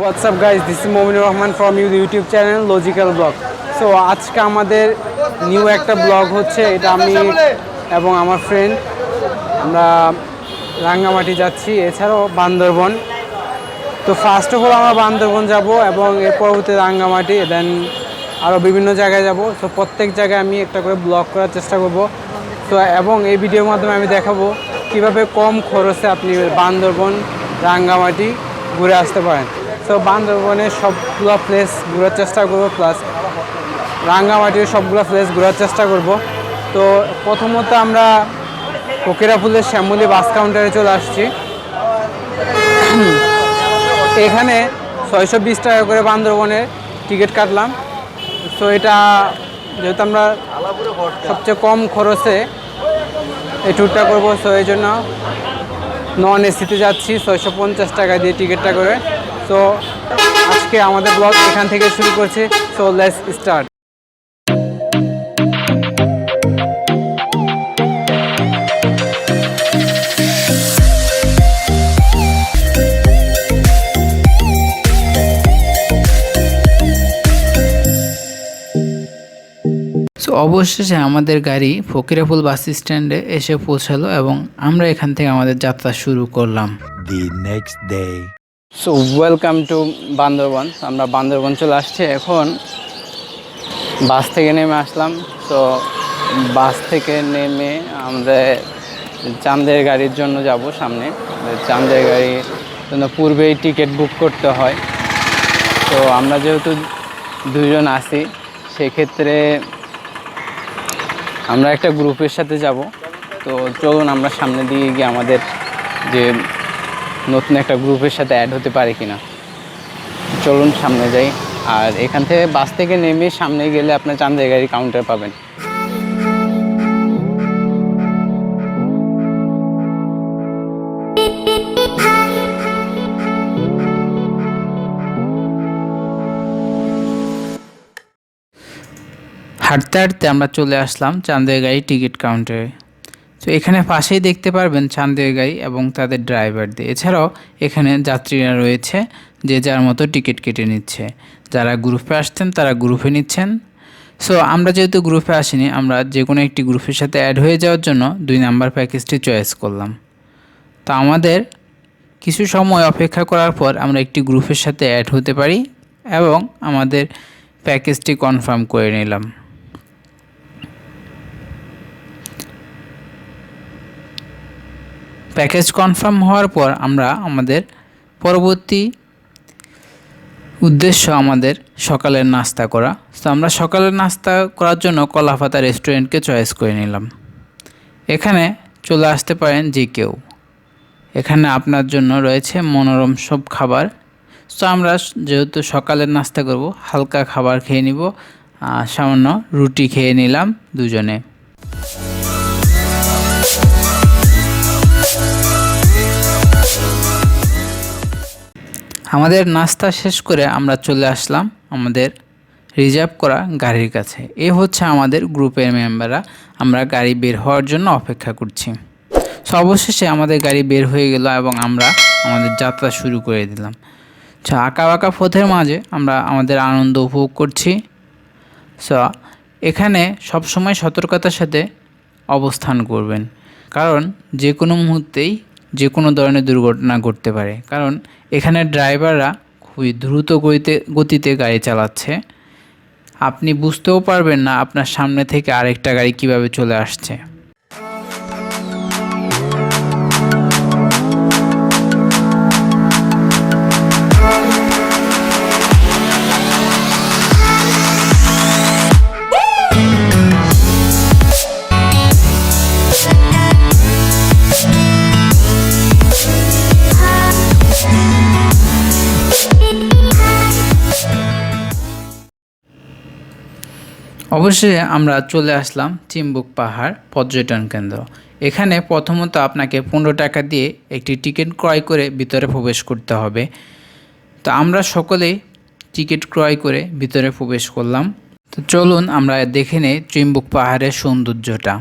WhatsApp guys this is Mominur Rahman from you YouTube channel logical blog so আজকে আমাদের new একটা blog হচ্ছে, এটা আমি এবং আমার ফ্রেন্ড আমরা রাঙ্গামাটি যাচ্ছি, এছাড়াও বান্দরবন। তো ফার্স্ট অফ অল আমরা বান্দরবন যাব এবং এর পরবর্তী রাঙ্গামাটি দেন আরও বিভিন্ন জায়গায় যাব। তো প্রত্যেক জায়গায় আমি একটা করে ব্লগ করার চেষ্টা করব। তো, এবং এই ভিডিওর মাধ্যমে আমি দেখাবো কীভাবে কম খরচে আপনি বান্দরবন, রাঙ্গামাটি ঘুরে আসতে পারেন। তো বান্দরবনের সবগুলো প্লেস ঘোরার চেষ্টা করব প্লাস রাঙ্গামাটির সবগুলো প্লেস ঘোরার চেষ্টা করব। তো প্রথমত আমরা ফকিরাপুলের শ্যামলী বাস কাউন্টারে চলে আসছি। এখানে ছয়শো বিশ টাকা করে বান্দরবনের টিকিট কাটলাম। তো এটা যেহেতু আমরা সবচেয়ে কম খরচে এই ট্যুরটা করব সো এই জন্য নন এসিতে যাচ্ছি, ছয়শো পঞ্চাশ টাকা দিয়ে টিকিটটা করে। তো আজকে আমাদের ব্লগ এখান থেকে শুরু করছি। সো লেটস স্টার্ট সো অবশেষে আমাদের গাড়ি ফকিরাপুল বাস স্ট্যান্ডে এসে পৌঁছালো এবং আমরা এখান থেকে আমাদের যাত্রা শুরু করলাম। The next day. So welcome to Bandarban আমরা বান্দরবন চলে আসছি এখন। বাস থেকে নেমে আসলাম। তো বাস থেকে নেমে আমরা চাঁদের গাড়ির জন্য যাব সামনে। চাঁদের গাড়ির জন্য পূর্বেই টিকিট বুক করতে হয়। তো আমরা যেহেতু দুজন আছি, সেক্ষেত্রে আমরা একটা গ্রুপের সাথে যাব। তো, চলুন আমরা সামনে দিয়ে গিয়ে আমাদের যে নতুন একটা গ্রুপের সাথে অ্যাড হতে পারে কিনা। চলুন সামনে যাই। আর এখান থেকে বাস থেকে নেমে সামনে গেলে আপনার চান্দের গাড়ি কাউন্টার পাবেন। হাঁটতে হাঁটতে আমরা চলে আসলাম চাঁদের গাড়ি টিকিট কাউন্টারে তো এখানে পাশেই দেখতে পারবেন চাঁদের গাড়ি এবং তাদের ড্রাইভারদের এছাড়াও এখানে যাত্রীরা রয়েছে যে যার মতো টিকিট কেটে নিচ্ছে। যারা গ্রুপে আসছেন, তারা গ্রুপে নিচ্ছেন। সো আমরা যেহেতু গ্রুপে আসিনি, আমরা যে কোনো একটি গ্রুপের সাথে অ্যাড হয়ে যাওয়ার জন্য দুই নাম্বার প্যাকেজটি চয়েস করলাম। তো আমাদের কিছু সময় অপেক্ষা করার পর আমরা একটি গ্রুপের সাথে অ্যাড হতে পারি এবং আমাদের প্যাকেজটি কনফার্ম করে নিলাম। প্যাকেজ কনফার্ম হওয়ার পর আমরা আমাদের পরবর্তী উদ্দেশ্য আমাদের সকালের নাস্তা করা। তো আমরা সকালের নাস্তা করার জন্য কলাপাতা রেস্টুরেন্টকে চয়েস করে নিলাম। এখানে চলে আসতে পারেন যে কেউ। এখানে আপনার জন্য রয়েছে মনোরম সব খাবার। তো আমরা যেহেতু সকালের নাস্তা করব, হালকা খাবার খেয়ে নিব। সামান্য রুটি খেয়ে নিলাম দুজনে। আমাদের নাস্তা শেষ করে আমরা চলে আসলাম আমাদের রিজার্ভ করা গাড়ির কাছে। এ হচ্ছে আমাদের গ্রুপের মেম্বাররা। আমরা গাড়ি বের হওয়ার জন্য অপেক্ষা করছি। সো অবশেষে আমাদের গাড়ি বের হয়ে গেল এবং আমরা আমাদের যাত্রা শুরু করে দিলাম। সো আঁকা বাঁকা পথের মাঝে আমরা আমাদের আনন্দ উপভোগ করছি। সো এখানে সবসময় সতর্কতার সাথে অবস্থান করবেন। কারণ যে কোনো মুহূর্তেই যে কোনো ধরনের দুর্ঘটনা ঘটতে পারে। কারণ এখানে ড্রাইভাররা খুবই দ্রুত গতিতে গতিতে গাড়ি চালাচ্ছে। আপনি বুঝতেও পারবেন না আপনার সামনে থেকে আরেকটা গাড়ি কীভাবে চলে আসছে। অবশ্যই আমরা চলে আসলাম চিম্বুক পাহাড় পর্যটন কেন্দ্র। এখানে প্রথমত আপনাকে পনেরো টাকা দিয়ে একটি টিকিট ক্রয় করে ভিতরে প্রবেশ করতে হবে। তো আমরা সকলেই টিকিট ক্রয় করে ভিতরে প্রবেশ করলাম। তো চলুন আমরা দেখে নেই চিম্বুক পাহাড়ের সৌন্দর্যটা।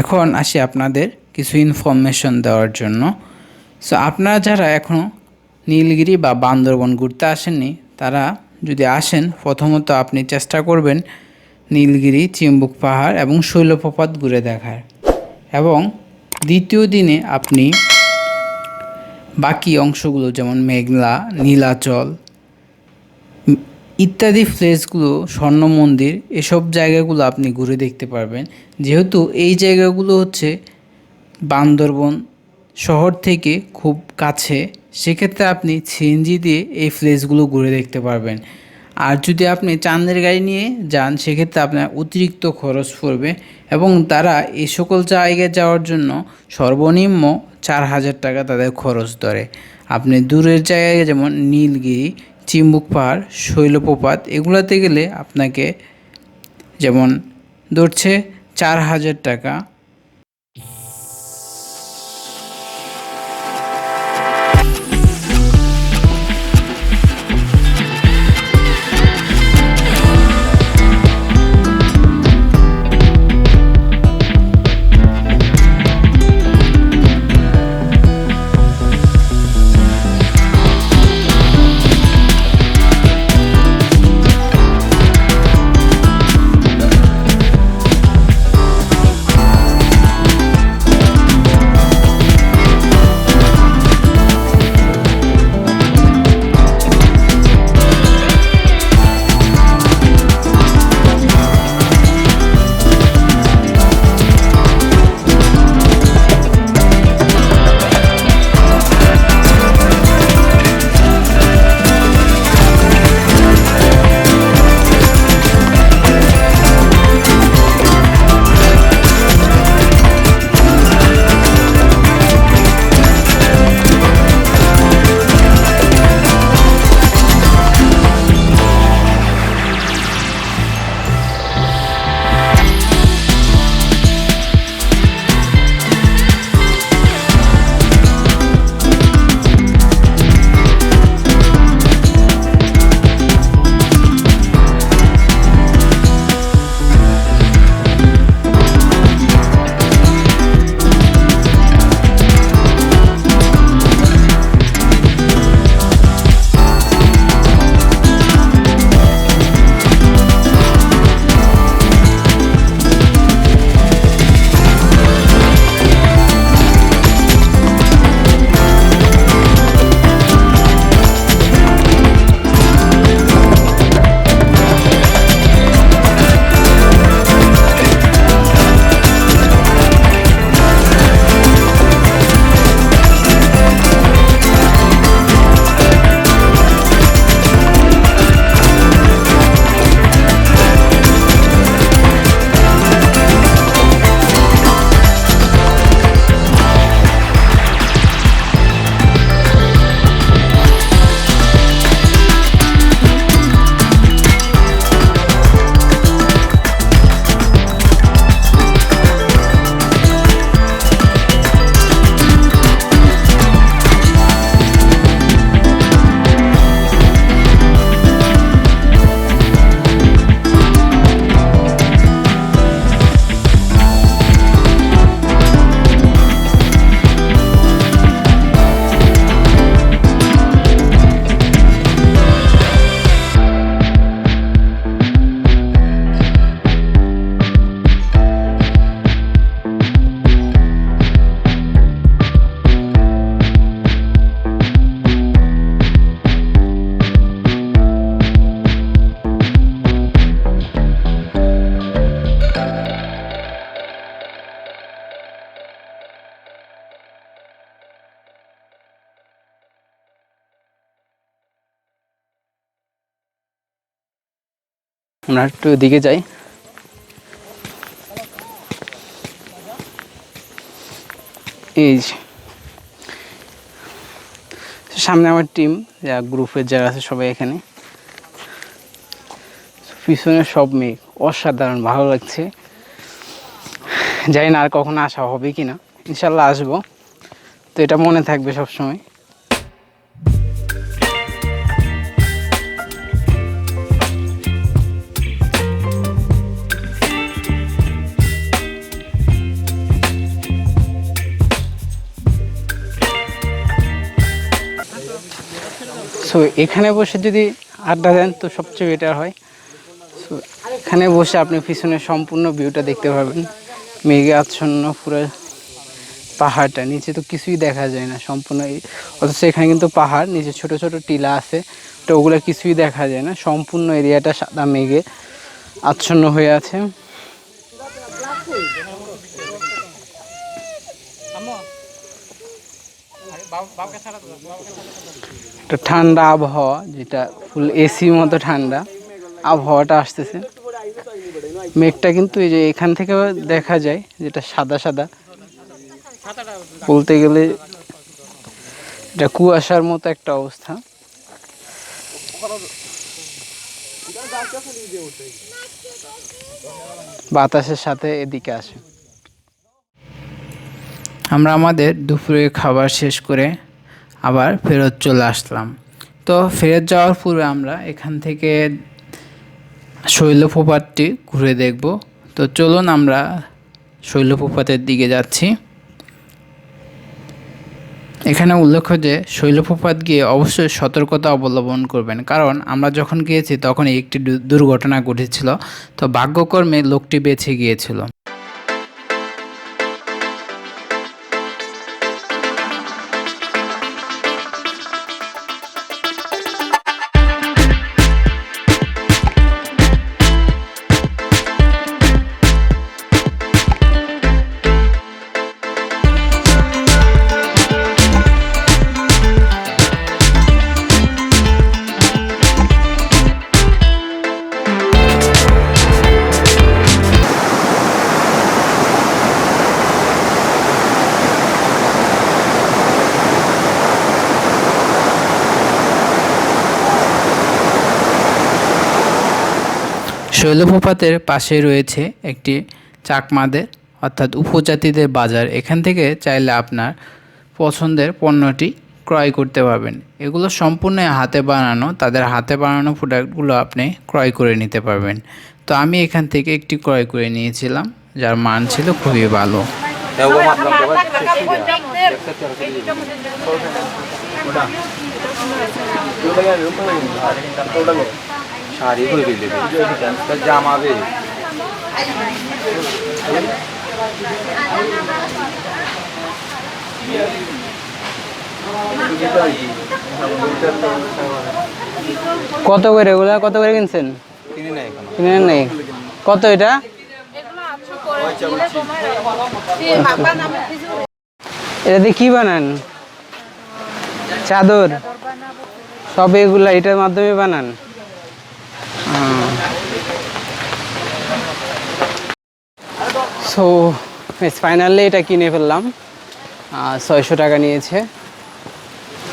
এখন আসি আপনাদের কিছু ইনফরমেশন দেওয়ার জন্য। সো আপনারা যারা এখনও নীলগিরি বা বান্দরবন ঘুরতে আসেননি, তারা যদি আসেন, প্রথমত আপনি চেষ্টা করবেন নীলগিরি, চিম্বুক পাহাড় এবং শৈলপ্রপাত ঘুরে দেখার। এবং দ্বিতীয় দিনে আপনি বাকি অংশগুলো যেমন মেঘলা, নীলাচল ইত্যাদি প্লেসগুলো, স্বর্ণ মন্দির, এসব জায়গাগুলো আপনি ঘুরে দেখতে পারবেন। যেহেতু এই জায়গাগুলো হচ্ছে বান্দরবন শহর থেকে খুব কাছে, সেক্ষেত্রে আপনি সিএনজি দিয়ে এই প্লেসগুলো ঘুরে দেখতে পারবেন। আর যদি আপনি চাঁদের গাড়ি নিয়ে যান, সেক্ষেত্রে আপনার অতিরিক্ত খরচ পড়বে এবং তারা এই সকল জায়গায় যাওয়ার জন্য সর্বনিম্ন চার হাজার টাকা তাদের খরচ ধরে। আপনি দূরের জায়গায় যেমন নীলগিরি চিম্বুক পাহাড় শৈলপ্রপাত এগুলাতে গেলে আপনাকে যেমন ধরছে চার হাজার টাকা। আমরা একটু দিকে যাই। এই সামনে আমার টিম, যা গ্রুপের যারা আছে সবাই এখানে। পিছনে সব মেয়ে, অসাধারণ, ভালো লাগছে। জানি না আর কখনো আসা হবে কি না ইনশাল্লাহ আসব। তো এটা মনে থাকবে সব সো এখানে বসে যদি আড্ডা দেন তো সবচেয়ে বেটার হয়। সো এখানে বসে আপনি পিছনে সম্পূর্ণ ভিউটা দেখতে পাবেন মেঘে আচ্ছন্ন পুরো পাহাড়টা। নিচে তো কিছুই দেখা যায় না সম্পূর্ণ। অথচ এখানে কিন্তু পাহাড়, নিচে ছোট ছোট টিলা আছে। তো ওগুলো কিছুই দেখা যায় না। সম্পূর্ণ এরিয়াটা সাদা মেঘে আচ্ছন্ন হয়ে আছে। একটা ঠান্ডা আবহাওয়া, যেটা ফুল এসি মতো ঠান্ডা, আবহাওয়াটা আসতেছে। মেঘটা কিন্তু এই যে এখান থেকে দেখা যায়, যেটা সাদা সাদা। বলতে গেলে এটা কুয়াশার মতো একটা অবস্থা। বাতাসের সাথে এদিকে আসে আমরা আমাদের দুপুরে খাবার শেষ করে আবার ফেরত চলে আসলাম। তো ফেরত যাওয়ার পূর্বে আমরা এখান থেকে শৈলপ্রপাতটি ঘুরে দেখব। তো চলুন আমরা শৈলপ্রপাতের দিকে যাচ্ছি। এখানে উল্লেখ্য যে শৈলপ্রপাত গিয়ে অবশ্যই সতর্কতা অবলম্বন করবেন। কারণ আমরা যখন গিয়েছি তখন একটি দুর্ঘটনা ঘটেছিল। তো ভাগ্যকর্মে লোকটি বেঁচে গিয়েছিল। শৈলপ্রপাতের পাশে রয়েছে একটি চাকমাদের অর্থাৎ উপজাতিদের বাজার। এখান থেকে চাইলে আপনার পছন্দের পণ্যটি ক্রয় করতে পারবেন। এগুলো সম্পূর্ণ হাতে বানানো, তাদের হাতে বানানো প্রোডাক্টগুলো আপনি ক্রয় করে নিতে পারবেন। তো আমি এখান থেকে একটি ক্রয় করে নিয়েছিলাম, যার মান ছিল খুবই ভালো। শাড়ি করে দিলে জামাবে। কত করে এগুলা? কত করে কিনছেন? কিনে নেই? কত এটা? এটা দিয়ে কি বানান? চাদর? সব এগুলা এটার মাধ্যমে বানান? সো ফাইনালি এটা কিনে ফেললাম। ছয়শো টাকা নিয়েছে।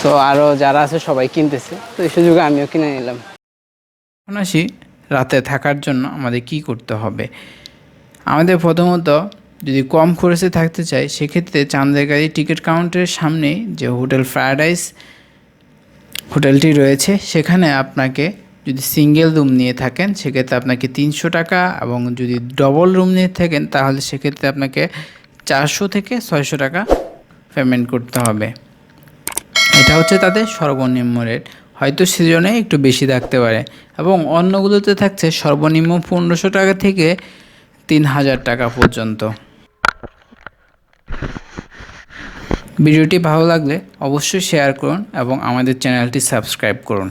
তো আরও যারা আছে সবাই কিনতেছে। তো এই সুযোগে আমিও কিনে নিলাম। এখন আসি রাতে থাকার জন্য আমাদের কি করতে হবে? আমাদের প্রথমত যদি কম খরচে থাকতে চাই, সেক্ষেত্রে চান্দেরগাড়ি টিকিট কাউন্টারের সামনে যে হোটেল ফ্রায়েড রাইস হোটেলটি রয়েছে, সেখানে আপনাকে যদি সিঙ্গেল রুম নিয়ে থাকেন, সেক্ষেত্রে আপনাকে তিনশো টাকা এবং যদি ডবল রুম নিয়ে থাকেন, তাহলে সেক্ষেত্রে আপনাকে চারশো থেকে ছয়শো টাকা পেমেন্ট করতে হবে। এটা হচ্ছে তাদের সর্বনিম্ন রেট হয়তো সিজনে একটু বেশি থাকতে পারে এবং অন্যগুলোতে থাকছে সর্বনিম্ন পনেরোশো টাকা থেকে তিন হাজার টাকা পর্যন্ত। ভিডিওটি ভালো লাগলে অবশ্যই শেয়ার করুন এবং আমাদের চ্যানেলটি সাবস্ক্রাইব করুন।